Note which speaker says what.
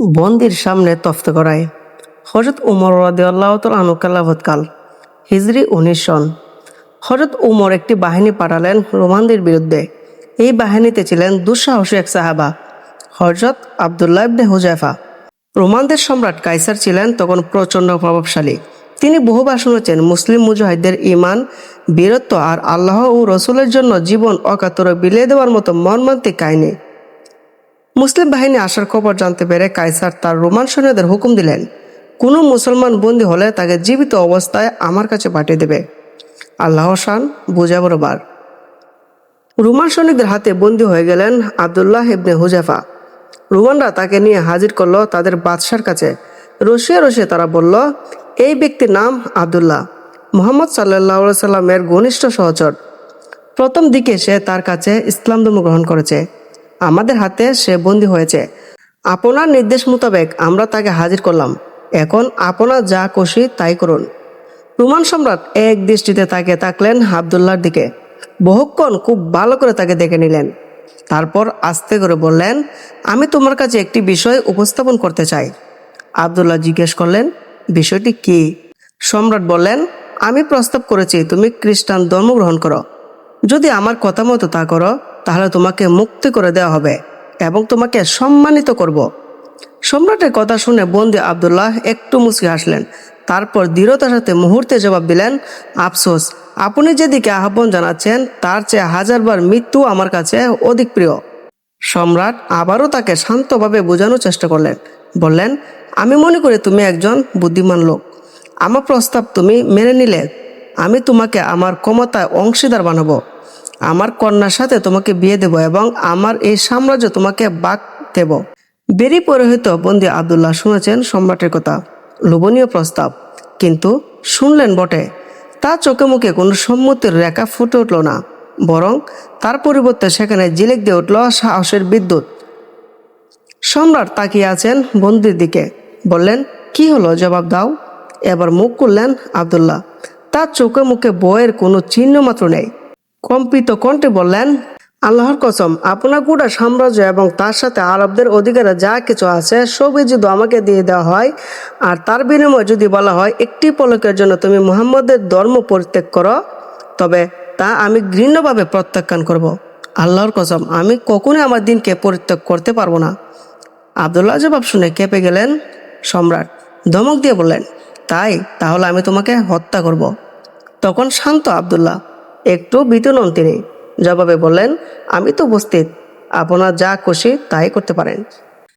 Speaker 1: বন্দির সামনে তফত করায়। হজরত উমর রাদিয়াল্লাহ আনুকাল্লাভৎকাল হিজরি উনিশ সন। হজরত উমর একটি বাহিনী পাঠালেন রোমানদের বিরুদ্ধে। এই বাহিনীতে ছিলেন দুঃসাহসী এক সাহাবা হজরত আবদুল্লাহ ইবনে হুজাইফা। রোমানদের সম্রাট কাইসার ছিলেন তখন প্রচণ্ড প্রভাবশালী। তিনি বহুবার শুনেছেন মুসলিম মুজাহিদদের ইমান বীরত্ব আর আল্লাহ ও রসুলের জন্য জীবন অকাতরে বিলিয়ে দেওয়ার মতো মর্মান্তিক কাহিনী। মুসলিম বাহিনী আসার খবর জানতে পেরে কাইসার তার রোমান সৈন্যদের হুকুম দিলেন, কোনো মুসলমান বন্দী হলে তাকে জীবিত অবস্থায় আমার কাছে পাঠিয়ে দেবে। আল্লাহ শান বুঝা রোমান সৈনিকদের হাতে বন্দী হয়ে গেলেন আবদুল্লাহ ইবনে হুজাফা। রোমানরা তাকে নিয়ে হাজির করল তাদের বাদশার কাছে। রসিয়ে রসিয়ে তারা বলল, এই ব্যক্তির নাম আবদুল্লাহ। মোহাম্মদ সাল্লাহ সাল্লামের ঘনিষ্ঠ সহচর। প্রথম দিকে সে তার কাছে ইসলাম ধর্ম গ্রহণ করেছে। আমাদের হাতে সে বন্দী হয়েছে। আপনার নির্দেশ মোতাবেক আমরা তাকে হাজির করলাম। এখন আপনার যা খুশি তাই করুন। রোমান সম্রাট এক দৃষ্টিতে তাকে তাকলেন আবদুল্লাহর দিকে। বহুক্ষণ খুব ভালো করে তাকে দেখে নিলেন। তারপর আস্তে করে বললেন, আমি তোমার কাছে একটি বিষয় উপস্থাপন করতে চাই। আবদুল্লাহ জিজ্ঞেস করলেন, বিষয়টি কি? সম্রাট বললেন, আমি প্রস্তাব করেছি, তুমি খ্রিস্টান ধর্ম গ্রহণ করো। যদি আমার কথা মতো তা করো তাহলে তোমাকে মুক্তি করে দেওয়া হবে এবং তোমাকে সম্মানিত করব। সম্রাটের কথা শুনে বন্দি আবদুল্লাহ একটু মুচকি হাসলেন। তারপর দৃঢ়তার সাথে মুহূর্তে জবাব দিলেন, আফসোস, আপনি যেদিকে আহ্বান জানাচ্ছেন, তার চেয়ে হাজারবার মৃত্যু আমার কাছে অধিক প্রিয়। সম্রাট আবারও তাকে শান্তভাবে বোঝানোর চেষ্টা করলেন। বললেন, আমি মনে করি তুমি একজন বুদ্ধিমান লোক। আমার প্রস্তাব তুমি মেনে নিলে। আমি তোমাকে আমার ক্ষমতায় অংশীদার বানাবো। আমার কন্যার সাথে তোমাকে বিয়ে দেব এবং আমার এই সাম্রাজ্য তোমাকে বাক দেব। বেরি পরিহিত বন্দি আবদুল্লাহ শুনেছেন সম্রাটের কথা। লোভনীয় প্রস্তাব। কিন্তু শুনলেন বটে। তার চোখে মুখে কোনো সম্মতির রেখা ফুটে উঠল না। বরং তার পরিবর্তে সেখানে জিলেক দিয়ে উঠল সাহসের বিদ্যুৎ। সম্রাট তাকিয়ে আছেন বন্দির দিকে। বললেন, কি হলো? জবাব দাও। এবার মুখ করলেন আবদুল্লাহ। তার চোখে মুখে বইয়ের কোনো চিহ্ন মাত্র নেই। কম্পিত কণ্ঠে বললেন, আল্লাহর কসম, আপনার গোটা সাম্রাজ্য এবং তার সাথে আরবদের অধিকারে যা কিছু আছে, সবই যদি আমাকে দিয়ে দেওয়া হয়, আর তার বিনিময়ে যদি বলা হয়, একটি পলকের জন্য তুমি মুহাম্মদের ধর্ম পরিত্যাগ করো, তবে তা আমি ঘৃণ্যভাবে প্রত্যাখ্যান করব। আল্লাহর কসম, আমি কখনোই আমার দিনকে পরিত্যাগ করতে পারব না আবদুল্লাহ জবাব শুনে কেঁপে গেলেন সম্রাট ধমক দিয়ে বললেন, তাই, তাহলে আমি তোমাকে হত্যা করব। তখন শান্ত আবদুল্লাহ একটু ভীত নন তিনি। জবাবে বললেন, আমি তো উপস্থিত। আপনার যা খুশি তাই করতে পারেন।